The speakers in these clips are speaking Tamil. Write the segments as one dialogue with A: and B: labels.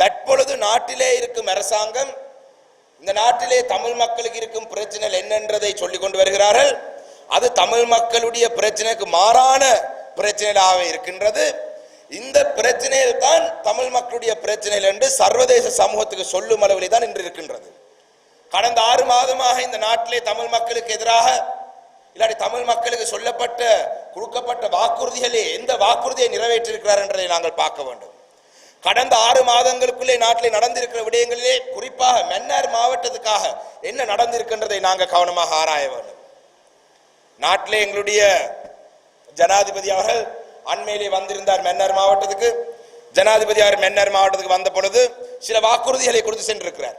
A: தற்பொழுது நாட்டிலே இருக்கும் அரசாங்கம் இந்த நாட்டிலே தமிழ் மக்களுக்கு இருக்கும் பிரச்சனைகள் என்னன்றதை சொல்லிக் கொண்டு வருகிறார்கள். அது தமிழ் மக்களுடைய பிரச்சனைக்கு மாறான பிரச்சனைகளாக இருக்கின்றது. இந்த பிரச்சனையில் தான் தமிழ் மக்களுடைய பிரச்சனைகள் என்று சர்வதேச சமூகத்துக்கு சொல்லும் அளவிலே தான் இன்று இருக்கின்றது. கடந்த ஆறு மாதமாக இந்த நாட்டிலே தமிழ் மக்களுக்கு எதிராக இல்லாட்டி தமிழ் மக்களுக்கு சொல்லப்பட்ட கொடுக்கப்பட்ட வாக்குறுதிகளே எந்த வாக்குறுதியை நிறைவேற்றிருக்கிறார் என்றதை நாங்கள் பார்க்க வேண்டும். கடந்த ஆறு மாதங்களுக்குள்ளே நாட்டிலே நடந்திருக்கிற விடயங்களிலே குறிப்பாக மன்னார் மாவட்டத்துக்காக என்ன நடந்திருக்கின்றதை நாங்கள் கவனமாக ஆராய வேண்டும். நாட்டிலே எங்களுடைய ஜனாதிபதி அவர்கள் அண்மையிலே வந்திருந்தார் மன்னார் மாவட்டத்துக்கு. ஜனாதிபதி அவர் மன்னார் மாவட்டத்துக்கு வந்த பொழுது சில வாக்குறுதிகளை கொடுத்து சென்றிருக்கிறார்.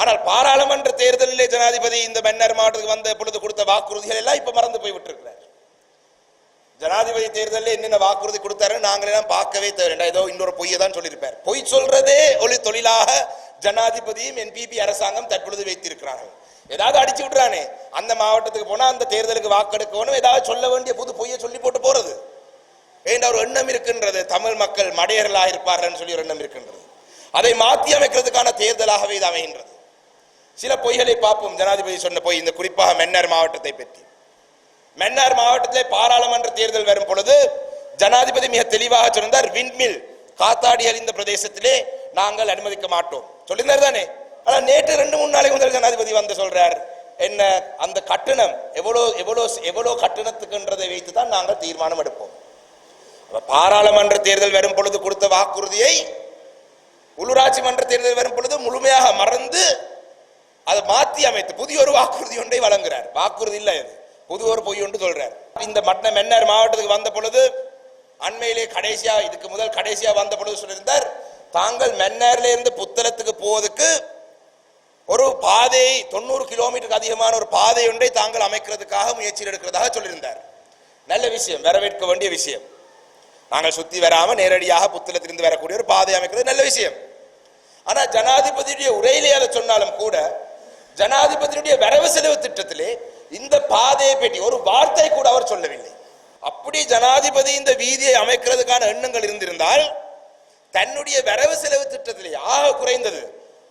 A: ஆனால் பாராளுமன்ற தேர்தலிலே ஜனாதிபதி இந்த மன்னார் மாவட்டத்துக்கு வந்த பொழுது கொடுத்த வாக்குறுதிகள் எல்லாம் இப்ப மறந்து போய் விட்டிருக்கிறார். ஜனாதிபதி தேர்தலில் என்னென்ன வாக்குறுதி கொடுத்தாரு நாங்கள் எல்லாம் பார்க்கவே தேவை ஏதோ இன்னொரு பொய்யை தான் சொல்லியிருப்பார். பொய் சொல்றதே ஒரு தொழிலாக ஜனாதிபதியும் என்பிபி அரசாங்கம் தற்பொழுது வைத்திருக்கிறார்கள். ஏதாவது அடிச்சு விட்றானே அந்த மாவட்டத்துக்கு போனா அந்த தேர்தலுக்கு வாக்கெடுக்கணும் ஏதாவது சொல்ல வேண்டிய புது பொய்யை சொல்லி போட்டு போறது. என்ற ஒரு எண்ணம் இருக்கின்றது? தமிழ் மக்கள் மடையர்களாக இருப்பார்கள் சொல்லி ஒரு எண்ணம் இருக்கின்றது. அதை மாற்றி அமைக்கிறதுக்கான தேர்தலாகவே இது அமைகின்றது. சில பொய்களை பார்ப்போம். ஜனாதிபதி சொன்ன பொய் இந்த குறிப்பாக மன்னர் மாவட்டத்தை பற்றி. மன்னார் மாவட்டத்திலே பாராளுமன்ற தேர்தல் வரும் பொழுது ஜனாதிபதி மிக தெளிவாக சொன்னார் விண்மில் காத்தாடி அழிந்த பிரதேசத்திலே நாங்கள் அனுமதிக்க மாட்டோம். சொல்லியிருந்தார் தானே. ஆனால் நேற்று ரெண்டு மூணு நாளைக்கு முதல் ஜனாதிபதி வந்து சொல்றார் என்ன அந்த கட்டணம் எவ்வளோ எவ்வளோ எவ்வளோ கட்டணத்துக்குன்றதை வைத்து தான் நாங்கள் தீர்மானம் எடுப்போம். பாராளுமன்ற தேர்தல் வரும் பொழுது கொடுத்த வாக்குறுதியை உள்ளூராட்சி மன்ற தேர்தல் வரும் பொழுது முழுமையாக மறந்து அதை மாற்றி அமைத்து புதிய ஒரு வாக்குறுதி ஒன்றை வழங்குறார். வாக்குறுதி இல்லை அது புது ஒரு பொய் ஒன்று சொல்றார். இந்த மட்ட மென்னர் மாவட்டத்துக்கு வந்த பொழுது அண்மையிலே கடைசியா இதுக்கு முதல் கடைசியா வந்த பொழுது சொல்லியிருந்தார் தாங்கள் மென்னர்ல இருந்து புத்தளத்துக்கு போவதுக்கு ஒரு பாதை தொண்ணூறு கிலோமீட்டருக்கு அதிகமான ஒரு பாதை ஒன்றை தாங்கள் அமைக்கிறதுக்காக முயற்சி எடுக்கிறதாக சொல்லியிருந்தார். நல்ல விஷயம் வரவேற்க வேண்டிய விஷயம். நாங்கள் சுத்தி வராம நேரடியாக புத்தளத்திலிருந்து வரக்கூடிய ஒரு பாதை அமைக்கிறது நல்ல விஷயம். ஆனா ஜனாதிபதியுடைய உரையிலே அதை சொன்னாலும் கூட ஜனாதிபதியுடைய வரவு செலவு திட்டத்திலே இந்த பாதையை பற்றி ஒரு வார்த்தை கூட அவர் சொல்லவில்லை. அப்படி ஜனாதிபதி இந்த வீதியை அமைக்கிறதுக்கான எண்ணங்கள் இருந்திருந்தால் தன்னுடைய வரவு செலவு திட்டத்திலே ஆக குறைந்தது.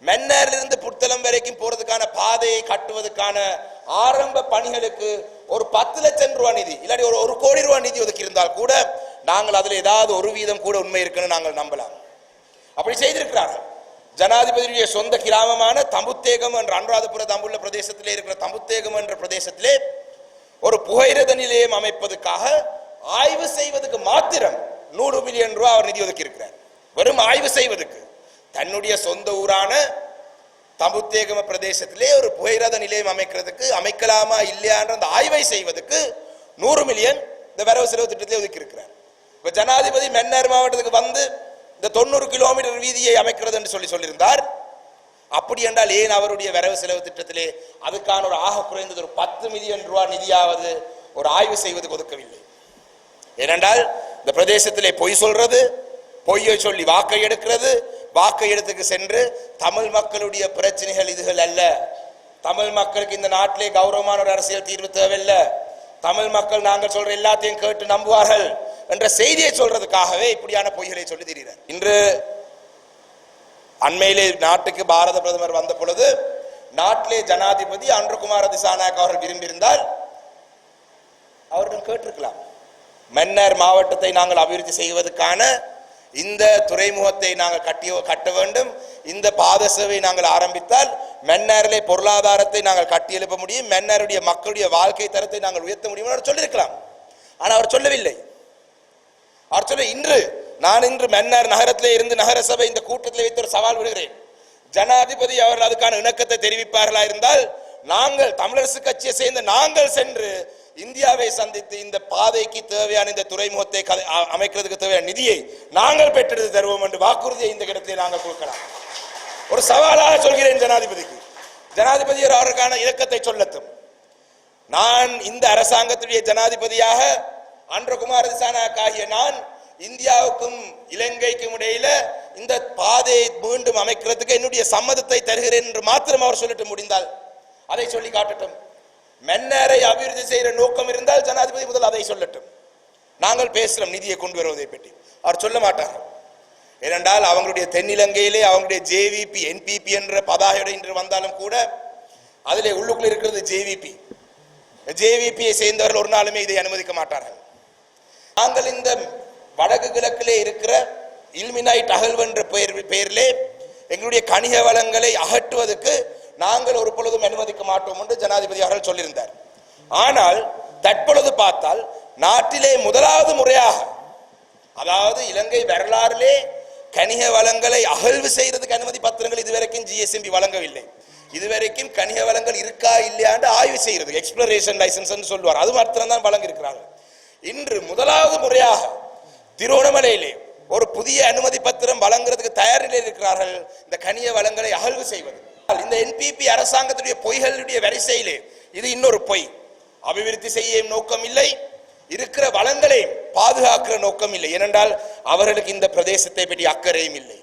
A: மென்னரிலிருந்து புத்தளம் வரைக்கும் போறதுக்கான பாதையை கட்டுவதற்கான ஆரம்ப பணிகளுக்கு ஒரு பத்து லட்சம் ரூபாய் நிதி இல்லாட்டி ஒரு ஒரு கோடி ரூபாய் நிதி ஒதுக்கி இருந்தால் கூட நாங்கள் அதில் ஏதாவது ஒரு வீதம் கூட உண்மை இருக்குன்னு நாங்கள் நம்பலாம். அப்படி செய்திருக்கிறார்கள். ஜனாதிபதியுடைய சொந்த கிராமமான தம்புத்தேகம் என்ற அனுராதபுர தம்புள்ள பிரதேசத்திலே இருக்கிற தம்புத்தேகம் என்ற பிரதேசத்திலே ஒரு புகையிரத நிலையம் அமைப்பதற்காக ஆய்வு செய்வதற்கு மாத்திரம் நூறு மில்லியன் ரூபாய் அவர் நிதி ஒதுக்கி இருக்கிறார் வெறும் ஆய்வு செய்வதற்கு. தன்னுடைய சொந்த ஊரான தம்புத்தேகம பிரதேசத்திலே ஒரு புகையிரத நிலையம் அமைக்கிறதுக்கு அமைக்கலாமா இல்லையான்ற அந்த ஆய்வை செய்வதற்கு நூறு மில்லியன் இந்த வரவு செலவு திட்டத்திலே ஒதுக்கி இருக்கிறார் இப்ப ஜனாதிபதி மன்னார் மாவட்டத்துக்கு வந்து இந்த தொண்ணூறு கிலோமீட்டர் வீதியை அமைக்கிறது என்று சொல்லி சொல்லியிருந்தார். அப்படி என்றால் ஏன் அவருடைய வரவு செலவு திட்டத்திலே அதுக்கான ஒரு ஆக குறைந்தது ஒரு பத்து மில்லியன் ரூபாய் நிதியாவது ஒரு ஆய்வு செய்வதற்கு ஒதுக்கவில்லை. ஏனென்றால் இந்த பிரதேசத்திலே பொய் சொல்றது பொய்யை சொல்லி வாக்கை எடுக்கிறது வாக்கை எடுத்துக்கு சென்று தமிழ் மக்களுடைய பிரச்சனைகள் இதுகள் அல்ல. தமிழ் மக்களுக்கு இந்த நாட்டிலே கௌரவமான ஒரு அரசியல் தீர்வு தேவையில்லை. தமிழ் மக்கள் நாங்கள் சொல்ற எல்லாத்தையும் கேட்டு நம்புவார்கள். என்ற செய்தியை சொல்றதுக்காகவே இப்படியான பொய்களை சொல்லி திரிகிறார் இன்று அண்மையிலே நாட்டுக்கு பாரத பிரதமர் வந்த பொழுது நாட்டிலே ஜனாதிபதி அன்றுகுமார திசாநாயக் அவர்கள் விரும்பியிருந்தால் அவர்கள் கேட்டிருக்கலாம். மன்னர் மாவட்டத்தை நாங்கள் அபிவிருத்தி செய்வதற்கான இந்த துறைமுகத்தை நாங்கள் கட்டிய கட்ட வேண்டும். இந்த பாத சேவை நாங்கள் ஆரம்பித்தால் மன்னாரிலே பொருளாதாரத்தை நாங்கள் கட்டி எழுப்ப முடியும். மென்னருடைய மக்களுடைய வாழ்க்கை தரத்தை நாங்கள் உயர்த்த முடியும் அவர் சொல்லியிருக்கலாம். ஆனால் அவர் சொல்லவில்லை. அவர் இன்று நான் இன்று மன்னர் நகரத்திலே இருந்து நகரசபை இந்த கூட்டத்தில் வைத்து ஒரு சவால் விடுகிறேன். ஜனாதிபதி அவர்கள் அதுக்கான இணக்கத்தை தெரிவிப்பார்களா இருந்தால் நாங்கள் தமிழரசு கட்சியை சேர்ந்த நாங்கள் சென்று இந்தியாவை சந்தித்து இந்த பாதைக்கு தேவையான இந்த துறைமுகத்தை கதை- அ- அமைக்கிறதுக்கு தேவையான நிதியை நாங்கள் பெற்றெடுத்து தருவோம் என்று வாக்குறுதியை இந்த இடத்திலே நாங்கள் கொடுக்கலாம். ஒரு சவாலாக சொல்கிறேன் ஜனாதிபதிக்கு. ஜனாதிபதி அவருக்கான இலக்கத்தை சொல்லட்டும். நான் இந்த அரசாங்கத்துடைய ஜனாதிபதியாக அன்றகுமார் திசானாக் ஆகிய நான் இந்தியாவுக்கும் இலங்கைக்கும் இடையில இந்த பாதையை மீண்டும் அமைக்கிறதுக்கு என்னுடைய சம்மதத்தை தருகிறேன் என்று மாத்திரம் அவர் சொல்லிட்டு முடிந்தால் அதை சொல்லி காட்டட்டும். மென்னரை அபிவிருத்தி செய்கிற நோக்கம் இருந்தால் ஜனாதிபதி முதல் அதை சொல்லட்டும். நாங்கள் பேசுகிறோம் நிதியை கொண்டு வருவதை பற்றி. அவர் சொல்ல மாட்டார். ஏனென்றால் அவங்களுடைய தென்னிலங்கையிலே அவங்களுடைய ஜேவிபி என்பிபி என்ற பதாகையோடு இன்று வந்தாலும் கூட அதிலே உள்ளுக்குள் இருக்கிறது ஜேவிபி. ஜேவிபியை சேர்ந்தவர்கள் ஒரு நாளுமே இதை அனுமதிக்க மாட்டார்கள். நாங்கள் இந்த வடக்கு கிழக்கிலே இருக்கிற இல்மினாய்ட் அகழ்வு என்ற பெயர் பெயரிலே எங்களுடைய கணிக வளங்களை அகற்றுவதற்கு நாங்கள் ஒரு பொழுதும் அனுமதிக்க மாட்டோம் என்று ஜனாதிபதி அவர்கள் சொல்லியிருந்தார். ஆனால் தற்பொழுது பார்த்தால் நாட்டிலே முதலாவது முறையாக அதாவது இலங்கை வரலாறிலே கனிக வளங்களை அகழ்வு செய்யறதுக்கு அனுமதி பத்திரங்கள் இதுவரைக்கும் ஜிஎஸ்எம்பி வழங்கவில்லை. இதுவரைக்கும் கனிக வளங்கள் இருக்கா இல்லையாண்டு ஆய்வு செய்யறது எக்ஸ்ப்ளரேஷன் லைசன்ஸ் சொல்லுவார். அது மாத்திரம் தான் இன்று முதலாவது முறையாக திருவண்ணாமலையிலே ஒரு புதிய அனுமதி பத்திரம் வழங்குறதுக்கு தயார் நிலையில் இருக்கிறார்கள். இந்த கனிய வளங்களை அகழ்வு செய்வது. இந்த என்பிபி அரசாங்கத்துடைய பொய்களுடைய வரிசையிலே இது இன்னொரு பொய். அபிவிருத்தி செய்ய நோக்கம் இல்லை. இருக்கிற வளங்களை பாதுகாக்கிற நோக்கம் இல்லை. ஏனென்றால் அவர்களுக்கு இந்த பிரதேசத்தை பற்றி அக்கறையும் இல்லை.